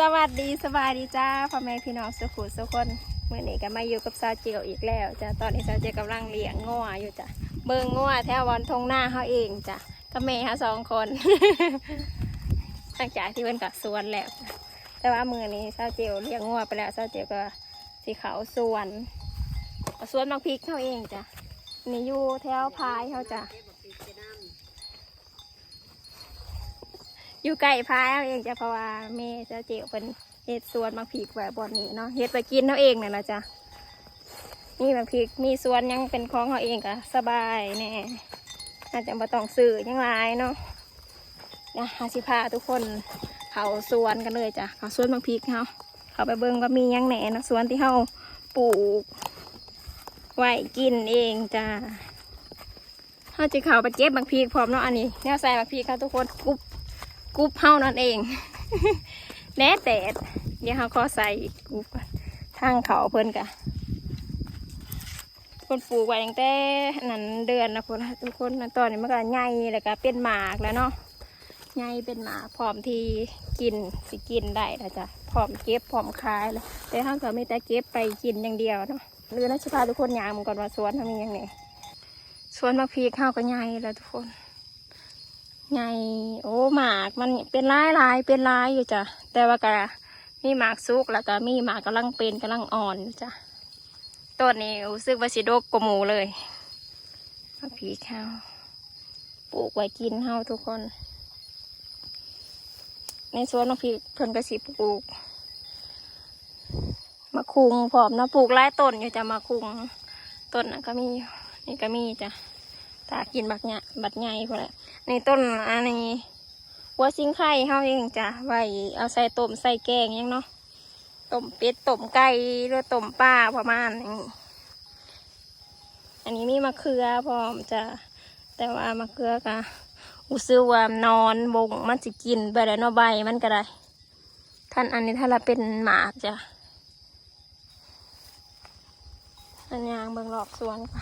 สวัสดีสบายดีจ้าพ่อแม่พี่น้องสุขุสุขคนเมื่อนี้ก็มาอยู่กับซาเจียวอีกแล้วจ้ะตอนนี้ซาเจียวกำลังเลี้ยงงัวอยู่จ้ะเบิ่งงัวแถววันทงหน้าเขาเองจ้ะกับแม่เขาสองคนหลังใจที่เพิ่นกับสวนแล้วแต่ว่ามือนี้ซาเจียวเลี้ยงงัวไปแล้วซาเจียวก็สีเขาสวนสวนบางพริกเขาเองจ้ะนี่อยู่แถวพายเขาจ้ะ อยู่ใกล้พายเอาเองจ้ะเพราะว่าแม่จะเจียวเป็นเฮ็ดสวนบางพริกไว้บอนนี้เนาะเฮ็ดไปกินเขาเองนี่นะจ้ะมีบางพริกมีสวนยังเป็นของเขาเองก็สบายแน่อาจจะมาต้องซื้อยังหลายเนาะนะหาสิพาทุกคนเขาสวนกันเลยจ้ะเขาสวนบางพริกเขาเขาไปเบิ่งว่ามียังแหน่นะสวนที่เขาปลูกไว้กินเองจ้ะเขาจะเขาไปเก็บบางพริกพร้อมเนาะอันนี้แนวใส่บางพริกเขาทุกคนกรุบ กรุ๊ปเฮานั่นเองแหน่แต่เดี๋ยวเขาขอใส่กรุ๊ปทางเขาเพิ่นกะคนปลูกไว้ตั้งแต่นั้นเดือนนะคนทุกคนตอนนี้มันก็ใหญ่แล้วก็เป็นหมากแล้วเนาะใหญ่เป็นหมากพร้อมที่กินสิกินได้แล้วจ้ะพร้อมเก็บพร้อมขายแล้วแต่เขาก็ไม่แต่เก็บไปกินอย่างเดียวเนาะหรือนัชพาทุกคนยางมันก่อนว่าสวนทำย่างไงสวนมะพริกข้าวก็ใหญ่แล้วทุกคน ไงโอ้หมากมันเป็นลายลายเป็นลายอยู่จ้ะแต่ว่าก็มีหมากสุกแล้วก็มีหมากกำลังเป็นกำลังอ่อนจ้ะต้นนี้รู้สึกว่าสิโดกกว่าหมูเลยมะผีข้าวปลูกไว้กินเฮาทุกคน ในสวนมะพริกเพิ่นก็สิปลูกมะคุงพร้อมนะปลูกหลายต้นอยู่จ้ะมะคุงต้นน่ะก็มีนี่ก็มีจ้ะตากินบักเนี่ยบัดใหญ่พอแหละ ในต้นอันนี้หัวซิงไข่เฮาเองจ้ะไว้เอาใส่ต้มใส่แกงยังเนาะต้มเป็ดต้มไก่หรือต้มปลาประมาณนี้อันนี้มีมะเขือพร้อมจ้ะแต่ว่ามะเขือกะอุซื้อว่านอนบงมันสิกินไปแล้วเนาะใบมันก็ได้ ท่านอันนี้ถ้าเราเป็นหมากจ้ะอันยางเบิ่งรอบสวนก่อ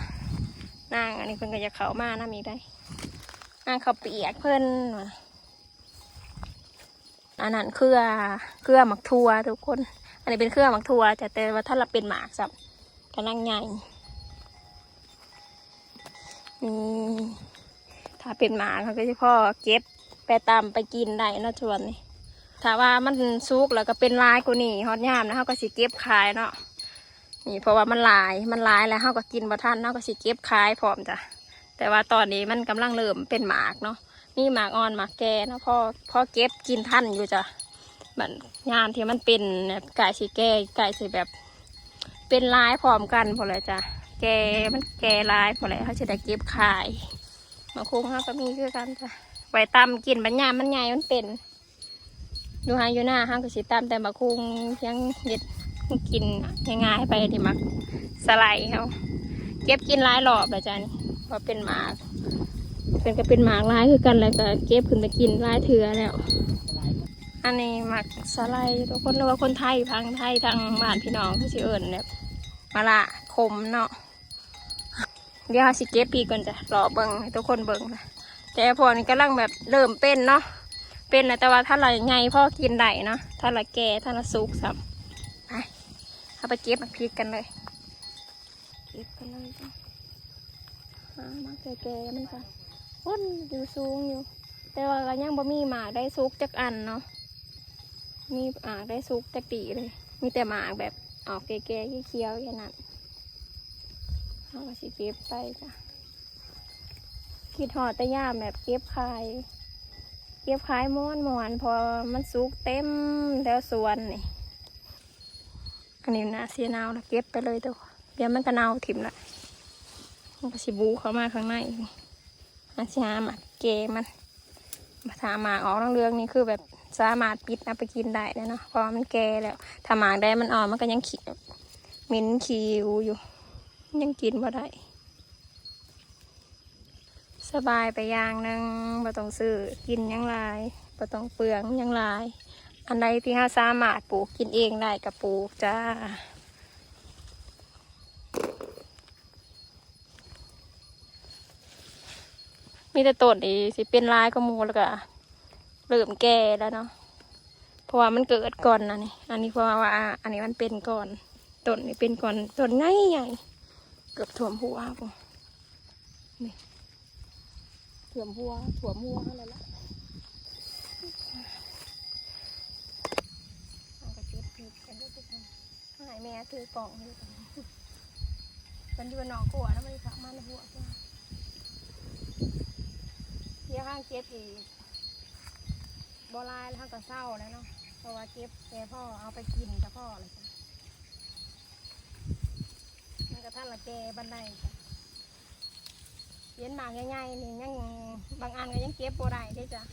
นางอันนี้เพิ่นก็จะเข้ามานะมีได้ นางเขาเปียกเพิ่นอันนั้นเครือเครือหมักทัวทุกคน อันนี้เป็นเครือหมักทัวแต่แต่ว่าถ้าเราเป็นหมากสับกำลังใหญ่นี่ถ้าเป็นหมากเขาก็จะพ่อเก็บไปตามไปกินได้นาะชวนนี่ถ้าว่ามันสุกแล้วก็เป็นลายกูนี่ฮอตยามนะเขาก็สิเก็บขายเนาะนี่เพราะว่ามันลายมันลายแล้วเฮาก็กินบ่ทันเฮาก็สิเก็บขายพร้อมจ้ะ แต่ว่าตอนนี้มันกำลังเริ่มเป็นหมากเนาะมีหมากอ่อนหมากแก่เนาะพอพอเก็บกินทันอยู่จ้ะมันงานที่มันเป็นแบบไก่สีแก่ไก่สีแบบ เป็นลายพร้อมกันพอเลยจ้ะแก่มันแก่ลายพอเลยเขาจะได้เก็บขายมะคุงเขาก็มีคือกันจ้ะไว้ตำกินบัญญามมันใหญ่มันเป็นอยู่หาอยู่หน้าห้างก็สิตำแต่มะคุงเพียงเห็ดกินง่ายๆไปที่มักสไลด์เขาเก็บกินหลายรอบแล้วจ้ะนี่ เพราเป็นหมากเป็นก็เป็นหมากหลายคือกันแล้วก็เก็บขึ้นไปกินหลายเถื่อแล้ว อันนี้หมักสไลทุกคนเรียกว่าคนไทยพังไทยทางบ้านพี่น้องเขาสิเอิญเนี่ยมาละคมเนาะเดี๋ยวสิเก็บปีก่อนจ้ะรอเบิงทุกคนเบิงนะแต่พอนี้กำลังแบบเริ่มเป็นเนาะเป็นนะแต่ว่าถ้าเราไงพ่อกินได้เนาะถ้าเราแก่ถ้าเราสุกสับไปเอาไปเก็บมาพริกกันเลยเก็บกันเลยจ้ะ หามาแก่ๆมันก็พ้นอยู่สูงอยู่ แต่ว่าก็ยังบ่มีหมากได้ซุกจักอันเนาะมีหมากได้ซุกจักตีเลย มีแต่หมากแบบออกแก่ๆเขียวๆอย่นั้นเอาสิเก็บไปจ้ะคิดหอดต่ย่าแบบเก็บขายเก็บขายม้วนมวนพอมันสุกเต็มแล้วสวนนี่อันนี้นะเสียนาวนะเก็บไปเลยตัวเดี๋ยวมันก็เนาถิ่มละ มันก็สิบูเข้ามาข้างในอาชาหมักเกมันมาถาหมากออกเรื่องนี้คือแบบสามารถปิดเอาไปกินได้แล้วเนาะเพราะว่ามันแก่แล้วถ้าหมากได้มันอ่อนมันก็ยังขีเหม็นขีวอยู่ ยังกินบ่ได้สบายไปอย่างนึงบ่ต้องซื้อกินยังลายบ่ต้องเปลืองยังลาย อันใดที่เราสามารถปลูกกินเองได้ก็ปลูกจ้า มีแต่ต้นนี่สิเป็นลายก็มูแล้วก็เริ่มแก่แล้วเนาะเพราะว่ามันเกิดก่อนนะนี่อันนี้เพราะว่าอันนี้มันเป็นก่อนต้นนี่เป็นก่อนต้นง่ายใหญ่เกือบถ่วมหัวผมนี่ถ่วมหัวถ่วมหัวอะไรละเอากระเจี๊ยบผิดกันด้วยทุกคนหายแม่ถือกล่องให้ดูกันมันอยู่บนหนองกัวแล้วมันขับมาในหัวจ้า ดี๋ยวห้างเก็บอีกบลายแล้วเขาก็เศร้าแล้วเนาะเพราะว่าเก็บแกพ่อเอาไปกินกับพ่อเลยจ้ะมันก็ท่านละแกบันไดเย็นหมากง่ายๆนี่ยังบางอันก็ยังเก็บโบได้ได้จ้ะ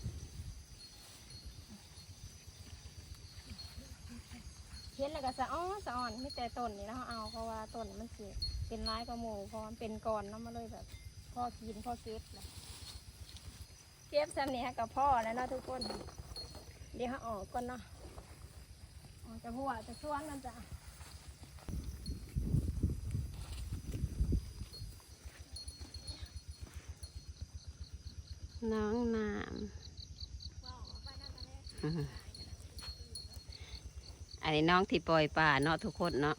เห็นแล้วก็สะอ้อสะอ่อนไม่แต่ต้นนี่แล้วเอาเพราะว่าต้นมันเสียเป็นร้ายกระหมูเพราะมันเป็นก่อนเนาะมาเลยแบบพ่อกินพ่อเก็บเลย เก็บซ้ำนี่ฮะกับพ่อแล้วเนาะทุกคน เดี๋ยวออกก่อนเนาะออกจากหัวจะช่วงนั่นจ้ะน้องน้ำอันนี้น้องที่ปล่อยปลาเนาะทุกคนเนาะ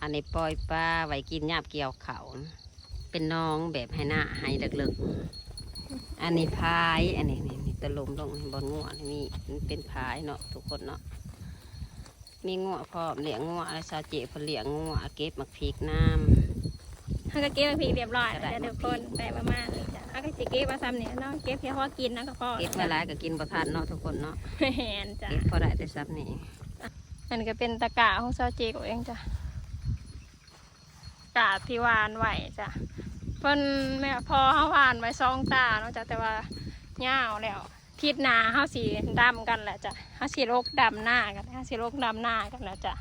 อันนี้ปล่อยปลาไว้กินยาบเกี่ยวเขา เป็นน้องแบบให้หน้าให้เลิกๆ อันนี้พาย อันนี้นี่นี่ตะลมลงบนงัวนี่มีมันเป็นพายเนาะทุกคนเนาะ มีงัวพร้อมเลี้ยงงัวอะไรซาเจเพนเลี้ยงงัวเก็บมักพริกน้ำเขาก็เก็บมาพีเรียบร้อยก็แล้วได้จ้ะทุกคนไปประมาณนี้จ้ะเขาก็จะเก็บมาซ้ำเนี่ยเนาะเก็บแค่พอกินนะก็พอเก็บเวลายก็กินประทานเนาะทุกคนเนาะแหนจ้ะเก็บพอได้แต่ซับนี่มันก็เป็นตะกร้าของซาเจกเองจ้ะกาที่หวานไหวจ้ะ เพิ่นแม่พอเขาหวานไว้ซองตาเนาะจ้ะแต่ว่าเงาแล้วทิศนาเขาสีดำกันแหละจ้ะเขาสีโรคดำหน้ากันเขาสีโรคดำหน้ากันแล้วจ้ะ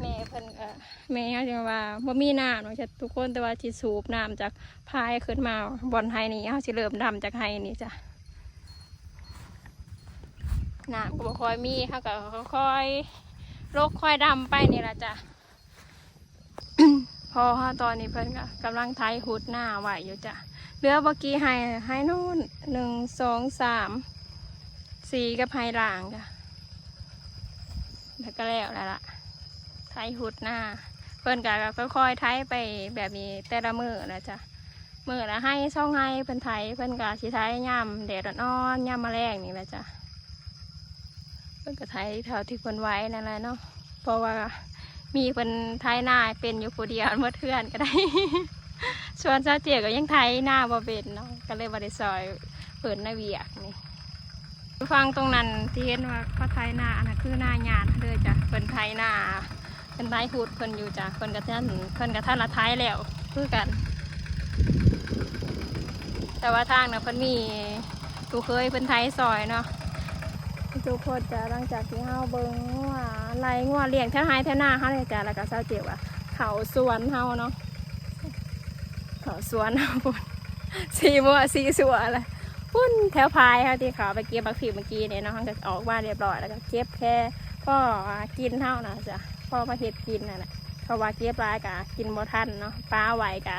แม่เพิ่นก็แม่เขาจะว่าบ่มีน้ำเนาะจ้ะทุกคนแต่ว่าที่สูบน้ำจากพายขึ้นมาบอนไฮนี่เขาสิเริ่มดำจากไฮนี่จ้ะน้ำก็บ่ค่อยมีเขาก็ค่อยโรคค่อยดำไปนี่ละจ้ะ พอฮะตอนนี้เพิ่นก็กำลังไทยหุดหน้าไหวอยู่จ้ะเหลือเมื่อกี้ไฮไฮนู่นหนึ่งสองสามสี่กับไฮล่างจ้ะแล้วก็แล้วแล้วล่ะไทยหุดหน้า เพิ่นก็ค่อยๆไทยไปแบบนี้แต่ละมือนะจ้ะมือละให้ช่องให้เพิ่นไทยเพิ่นก็สิไทยย่ำแดดอ่อนย่ำแมลงนี่แหละจ้ะเพิ่นก็ไทยเท่าที่เพิ่นไว้นั่นแหละเนาะเพราะว่า มีเป็นไทยหน้าเป็นอยู่ผู้เดียวเมื่อเทือนก็ได้ส่วนเจ้าเจียก็ยังไทยหน้าบ่เป็นเนาะก็เลยบริซอยเปิดในเวียกนี่ฟังตรงนั้นที่เห็นว่าเขาไทยหน้าอันนั้นคือหน้าหยาดเลยจ้ะเพิ่นไทยหน้าเพิ่นไทยหูดเพิ่นอยู่จ้ะเพิ่นกระท่านเพิ่นกระท่านละไทยแล้วคือกัน แต่ว่าทางนะเพิ่นมีตูเคยเพิ่นไทยซอยเนาะ ทุกคนจะหลังจากที่เฮาเบิ่งว่าไรงัวเลี้ยงแถวไฮแถวหน้าเฮาเลยจ้ะแล้วก็เศร้าเจ็บว่าเขาสวนเฮาเนาะเขาสวนเฮาพุ่นสีมัวสีสัวอะไรพุ่นแถวพายเฮาที่เขาไปเก็บบักผีเมื่อกี้เนี่ยเนาะเฮาก็ออกมาเรียบร้อยแล้วก็เก็บแค่พ่อกินเท่านะจ้ะพ่อมาเห็ดกินนั่นแหละเพราะว่าเก็บหลายกะกินบ่ทันเนาะปลาไหวกะ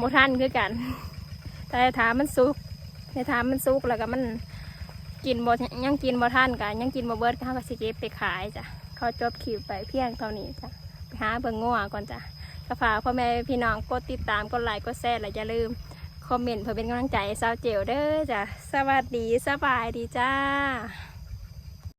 บ่ทันคือกัน แต่ถามมันสุกแต่ถามมันสุกแล้วก็มัน กินบ่ยังกินบ่ท่านกันยังกินบ่เบิร์ดเขาก็สิเก็บไปขายจ้ะเขาจบคิวไปเพียงเท่านี้จ้ะไปหาเบิ่งงัวก่อนจ้ะก็ฝากพ่อแม่พี่น้องกดติดตามกดไลค์กดแชร์และอย่าลืมคอมเมนต์เพื่อเป็นกำลังใจสาวเจลเด้อจ้ะสวัสดีสบายดีจ้า